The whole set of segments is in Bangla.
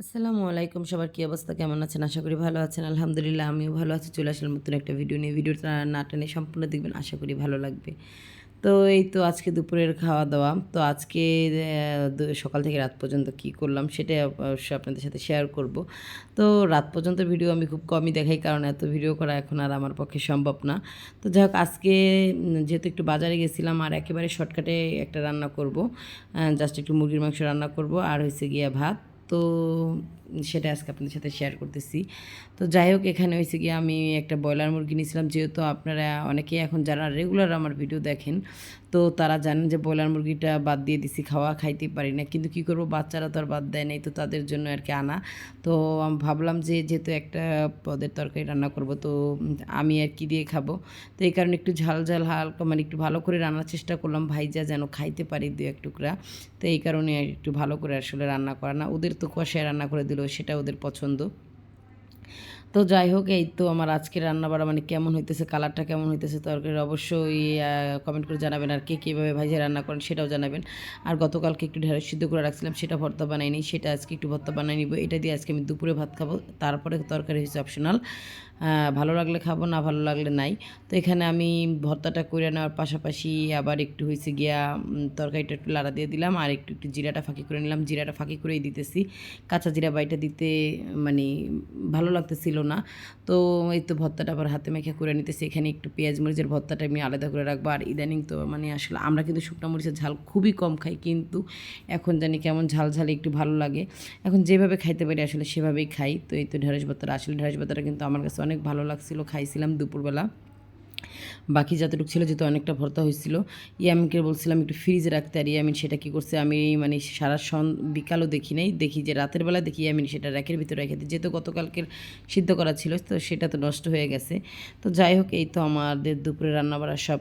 আসসালামু আলাইকুম। সবার কী অবস্থা? কেমন আছেন? আশা করি ভালো আছেন। আলহামদুলিল্লাহ, আমিও ভালো আছি। চলে আসলাম নতুন একটা ভিডিও নিয়ে। ভিডিওটা না টেনে সম্পূর্ণ দেখবেন, আশা করি ভালো লাগবে। তো এই তো আজকে দুপুরের খাওয়া দাওয়া তো আজকে সকাল থেকে রাত পর্যন্ত কি করলাম সেটা অবশ্যই আপনাদের সাথে শেয়ার করব। তো রাত পর্যন্ত ভিডিও আমি খুব কমই দেখাই, কারণ এত ভিডিও করা এখন আর আমার পক্ষে সম্ভব না। তো যাই হোক, আজকে যেহেতু একটু বাজারে গেছিলাম আর একেবারে শর্টকাটে একটা রান্না করব জাস্ট একটু মুরগির মাংস রান্না করব। আর হয়েছে গিয়া ভাত। তো সেটা আজকে আপনাদের সাথে শেয়ার করতেছি। তো যাই হোক, এখানে হয়েছে গিয়ে আমি একটা ব্রয়লার মুরগি নিয়েছিলাম। যেহেতু আপনারা অনেকেই এখন যারা রেগুলার আমার ভিডিও দেখেন, তো তারা জানেন যে ব্রয়লার মুরগিটা বাদ দিয়ে দিছি, খাওয়া খাইতে পারি না। কিন্তু কি করব, বাচ্চারা তো আর বাদ দেয় নাই, তো তাদের জন্য আর কি আনা। তো আমি, ভাবলাম যে যেহেতু একটা পদের তরকারি রান্না করব, তো আমি আর কি দিয়ে খাব? তো এই কারণে একটু ঝাল ঝাল, হালকা মানে একটু ভালো করে রান্নার চেষ্টা করলাম। ভাইজা যেন খাইতে পারি দু এক টুকরা। তো এই কারণে একটু ভালো করে আসলে রান্না করা না। ওদের তো কষায় রান্না করে দিল সেটা ওদের পছন্দ। তো যাই হোক, এই তো আমার আজকে রান্না বাড়া মানে কেমন হইতেছে, কালারটা কেমন হইতেছে তরকারি অবশ্যই কমেন্ট করে জানাবেন আর কে কীভাবে ভাইজে রান্না করেন সেটাও জানাবেন। আর গতকালকে একটু ঢেঁড়স সিদ্ধ করে রাখছিলাম, সেটা ভর্তা বানাইনি, সেটা আজকে একটু ভর্তা বানাই নিব, এটা দিয়ে আজকে আমি দুপুরে ভাত খাব, তারপরে তরকারি হয়েছে অপশনাল ভালো লাগলে খাব, না ভালো লাগলে নাই। তো এখানে আমি ভর্তাটা করে নেওয়ার পাশাপাশি আবার একটু হয়েছে গিয়া তরকারিটা একটু লাড়া দিয়ে দিলাম, আর একটু একটু জিরাটা ফাঁকি করে নিলাম, জিরাটা ফাঁকি করেই দিতেছি। কাঁচা জিরা বাইটা দিতে মানে ভালো লাগতেছিল না। তো এই তো ভর্তাটা আবার হাতে মেখে করে নিতেছি। এখানে একটু পেঁয়াজ মরিচের ভর্তাটা আমি আলাদা করে রাখব। আর ইদানিং তো মানে আসলে আমরা কিন্তু শুকনো মরিচের ঝাল খুবই কম খাই, কিন্তু এখন জানি কেমন ঝাল ঝাল একটু ভালো লাগে। এখন যেভাবে খাইতে পারি আসলে সেভাবেই খাই। তো এই তো ঢেঁড়স ভর্তাটা, আসলে ঢেঁড়স ভর্তাটা কিন্তু আমার কাছে অনেক ভালো লাগছিল, খাইছিলাম দুপুরবেলা। বাকি যতটুকু ছিল যেহেতু অনেকটা ভর্তা হয়েছিল। ইয়ামিনকে বলছিলাম একটু ফ্রিজে রাখতে, আর ইয়ামিন সেটা কী করছে আমি মানে সারা সন বিকালও দেখি নাই। দেখি যে রাতের বেলা দেখি ইয়ামিন সেটা র্যাকের ভিতরে রেখে দিই যেহেতু গতকালকের সিদ্ধ করা ছিল, তো সেটা তো নষ্ট হয়ে গেছে। তো যাই হোক, এই তো আমাদের দুপুরে রান্নাবাড়া সব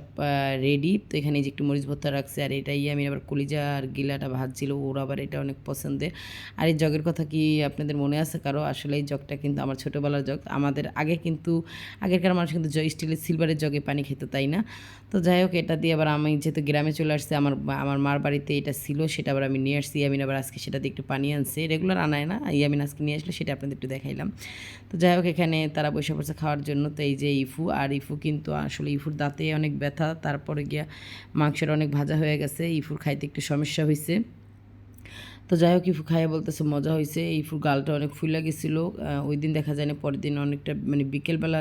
রেডি তো এখানে যে একটু মরিচ ভর্তা রাখছে, আর এটা ইয়ামিন আবার কলিজা আর গিলাটা ভাজছিল। ওর আবার এটা অনেক পছন্দের। আর এই জগের কথা কি আপনাদের মনে আছে কারও? আসলে এই জগটা কিন্তু আমার ছোটোবেলার জগ। আমাদের আগে কিন্তু আগেকার মানুষ কিন্তু স্টিলের সিলভারের জগে পানি খেত, তাই না? তো যাই হোক, এটা দিয়ে আবার আমি যেহেতু গ্রামে চলে আসছে, আমার আমার মার বাড়িতে এটা ছিল, সেটা আবার আমি নিয়ে আসছি। ইয়ামিন আবার আজকে সেটাতে একটু পানি আনছে। রেগুলার আনায় না? ইয়ামিন আজকে নিয়ে আসলে সেটা আপনাদের একটু দেখাইলাম। তো যাই হোক, এখানে তারা বসে পড়ছে খাওয়ার জন্য তো এই যে ইফু, আর ইফু কিন্তু আসলে ইফুর দাঁতে অনেক ব্যথা, তারপরে গিয়া মাংসের অনেক ভাজা হয়ে গেছে। ইফুর খাইতে একটু সমস্যা হয়েছে তো যাই হোক, ইফু খাইয়া বলতেছে, মজা হয়েছে ইফুর গালটা অনেক ফুলে গেছিল। ওই দিন দেখা যায় না, পরের দিন অনেকটা মানে বিকেলবেলা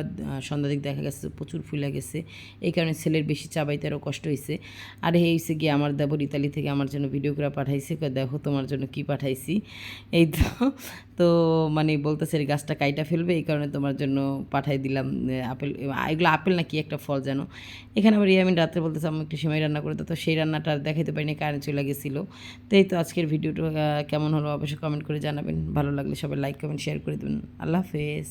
সন্ধ্যা দিক দেখা গেছে প্রচুর ফুলে গেছে। এই কারণে ছেলের বেশি চাবাইতে আরও কষ্ট হয়েছে আর হে হয়েছে গিয়ে আমার দেবর ইতালি থেকে আমার জন্য ভিডিও করে পাঠাইছে। দেখো তোমার জন্য কি পাঠাইছি। এই তো তো মানে বলতেছে, এই গাছটা কাইটা ফেলবে, এই কারণে তোমার জন্য পাঠাই দিলাম। আপেল, এগুলো আপেল না কি একটা ফল যেন। এখানে আবার ইয়ামিন রাত্রে বলতেছে আমি একটু সেমাই রান্না করে তো সেই রান্নাটা আর দেখাইতে পারিনি কারেন্ট চলে গেছিল। তো এই তো আজকের ভিডিওটা কেমন হলো অবশ্যই কমেন্ট করে জানাবেন। ভালো লাগলে সবাই লাইক কমেন্ট শেয়ার করে দেবেন। আল্লাহ হাফেজ।